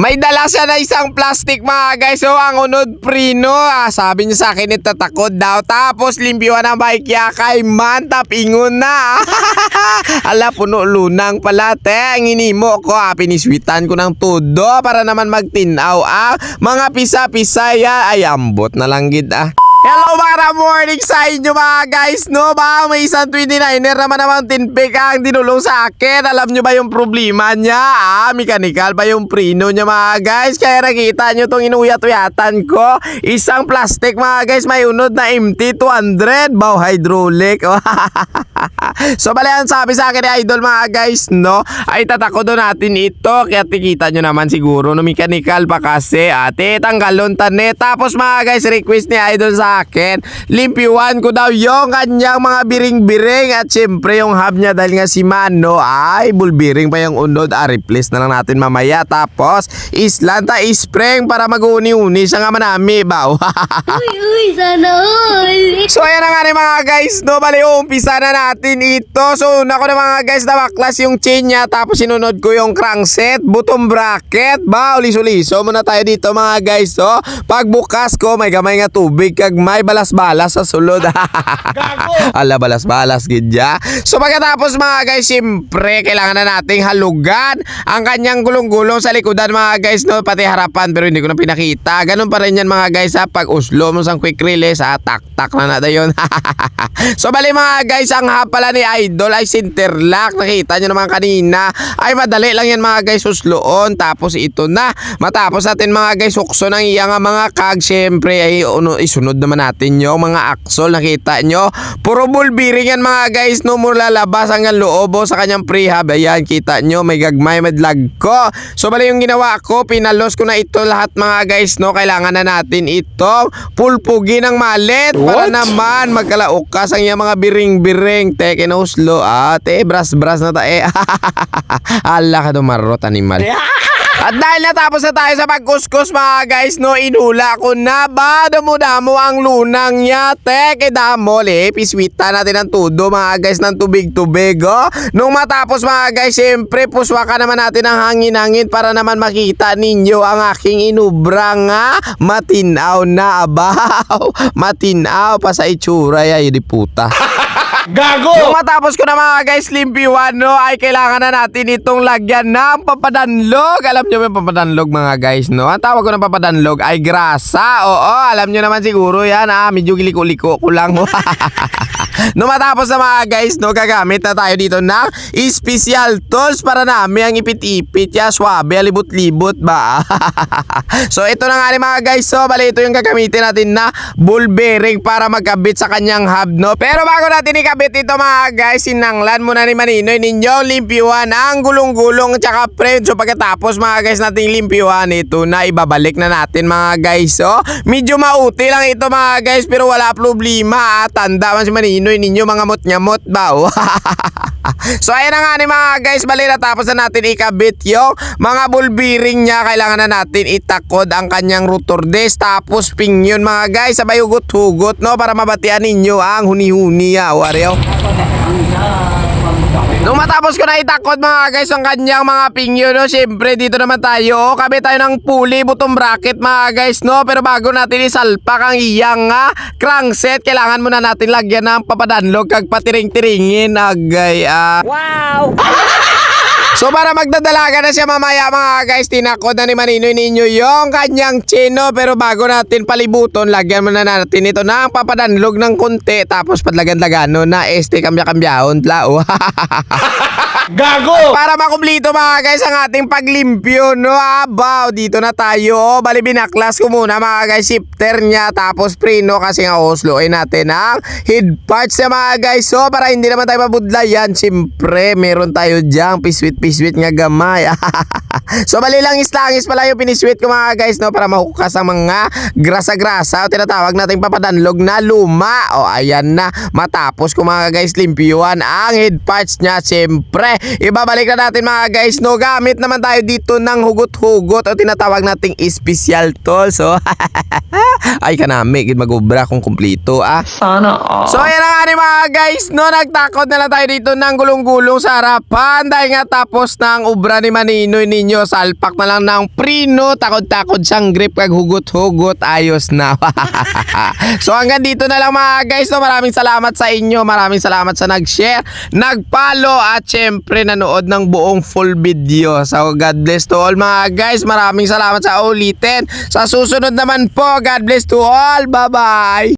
May dala siya na isang plastic mga guys. So ang unod prino. Ah, sabi niya sa akin itatakod daw. Tapos limpyuan ang bike niya kay man. Tapingon na. Ala puno lunang pala te. Ang inimo ko. Ah, piniswitan ko ng todo para naman magtinaw. Ah, mga pisa-pisa ya. Ay ambot na lang gid ah. Hello mga morning sa inyo mga guys no? Ba may isang 29er naman naman tinpik ang dinulong sa akin. Alam nyo ba yung problema niya? Ah mechanical pa yung prino niya mga guys? Kaya nakita nyo tong inuyat-uyatan ko. Isang plastic mga guys may unod na MT200 bow hydraulic. So bali ang sabi sa akin ni idol mga guys no? Ay tatako doon natin ito. Kaya tikita nyo naman siguro no? Mechanical pa kasi. Ate tanggalon tane tapos mga guys request ni idol sa akin. Limpiwan ko daw yung kanyang mga biring-biring at syempre yung hub niya dahil nga si Mano ay bulbiring pa yung unod ah replace na lang natin mamaya. Tapos islanta spring para mag-uni-uni siya nga manami ba? Uy, uy, sana all. So ayan na nga ni mga guys, no, bali umpisa na natin ito. So una ko na mga guys na baklas yung chain niya tapos sinunod ko yung crankset, button bracket, ba, ulis-uliso muna tayo dito mga guys, so. Pagbukas ko, may gamay nga tubig kag may balas-balas sa sulod. Ala balas-balas gidya. So pagkatapos mga guys, siyempre kailangan na nating halugan ang kanyang gulong-gulong sa likodan mga guys, no, pati harapan pero hindi ko na pinakita. Ganun pa rin yan mga guys ha, pag uslo mo sang quick release, ha, tak-tak na natin yun. so bali mga guys, ang hapala ni Idol ay sinterlock. Nakita nyo naman kanina. Ay madali lang yan mga guys, usloon. Tapos ito na. Matapos natin mga guys, ukso ng iyang mga kag. Siyempre ay uno, isunod naman natin yung mga axle. Nakita nyo. Puro ball bearing yan mga guys. No mo lalabas hanggang loobo sa kanyang prehab. Ayan, kita nyo. May gagmay, may lag ko. So bali yung ginawa ko, pinalos ko na ito lahat mga guys. No, kailangan na natin ito. Pulpugi ng malet. Para naman magkalaukas ang iyang mga biring-biring. Teke na uslo. Ah, te, bras-bras na ta. Eh. Ala ka dumarot, animal. At dahil natapos na tayo sa pagkuskus mga guys, no, inula ko na ba damo-damo ang lunang niya. Teke, damo, le, piswita natin ang tudo mga guys ng tubig-tubig, oh. Nung matapos mga guys, siyempre, puswakan naman natin ang hangin-hangin para naman makita ninyo ang aking inubra nga. Matinaw na, abaw. Matinaw pa sa itsura, ay, di puta. Yung matapos ko na mga guys, limpiwan, no, ay kailangan na natin itong lagyan ng papadanlog. Alam nyo ba yung papadanlog mga guys, no? Ang tawag ko ng papadanlog ay grasa. Oo, alam nyo naman siguro yan, ah. Medyo giliko-liko ko lang. no matapos na mga guys, no, gagamit na tayo dito ng special tools para namin ang ipit-ipit ya, swabe, libot-libot ba? so ito na nga ni mga guys, so bali ito yung gagamitin natin na ball bearing para magkabit sa kanyang hub, no? Pero bago natin ikabit ito mga guys, sinanglan muna ni Maninoy ninyo limpiwan ang gulong-gulong tsaka frame. So pagkatapos mga guys nating limpiwan ito na ibabalik na natin mga guys. So medyo mauti lang ito mga guys pero wala problema. Tanda man si Maninoy ninyo mga mot-nyamot ba? so ayan na nga ni mga guys, bali natapos na natin ikabit yung mga ball bearing niya. Kailangan na natin itakod ang kanyang rotor disc tapos pingyon mga guys. Sabay hugot-hugot no para mabatian ninyo ang huni-huni ya. Wareo. Nung matapos ko na itakod mga guys ang kanyang mga pingyo no, syempre dito naman tayo, oh, kabi tayo ng pulley butong bracket mga guys no, pero bago natin isalpak ang iyang nga crankset, kailangan muna natin lagyan ng papadanlog kag patiring-tiringin agay ah. Wow! So para magdadalaga na siya mamaya mga guys, tinakod na ni Maninoy ninyo yung kanyang chino. Pero bago natin palibuton, lagyan muna natin ito ng papadanlog ng konti. Tapos padlagan-lagano na este kambya-kambyahon tlao. Gago! Para makumplito mga guys ang ating paglimpyo no? Abaw dito na tayo. Oh, bali binaklas ko muna mga guys shifter niya. Tapos preno kasi nga osloin natin ang head parts niya mga guys. So para hindi naman tayo mabudla yan siyempre meron tayo dyan piswit piswit nga gamay. So bali lang islangis pala yung piniswit ko mga guys no? Para mahukas ang mga grasa-grasa. O tinatawag natin papadanlog na luma. O ayan na. Matapos ko mga guys limpyuan ang head parts niya siyempre syempre, ibabalik na natin mga guys, no? Gamit naman tayo dito ng hugot-hugot o tinatawag nating special tool. So, ay kanami, magubra kung kumplito, ah. Sana all. So ayan na nga ni mga guys, no, nagtakot na lang tayo dito ng gulong-gulong sa harapan dahil nga tapos na ang ubra ni Maninoy ninyo, salpak na lang ng prino, takot-takot siyang grip kag hugot-hugot, ayos na. so hanggang dito na lang mga guys, no, maraming salamat sa inyo, maraming salamat sa nag-share, nag-follow at syempre nanood ng buong full video. So God bless to all mga guys, maraming salamat sa ulitin. Sa susunod naman po, God bless to all, bye-bye!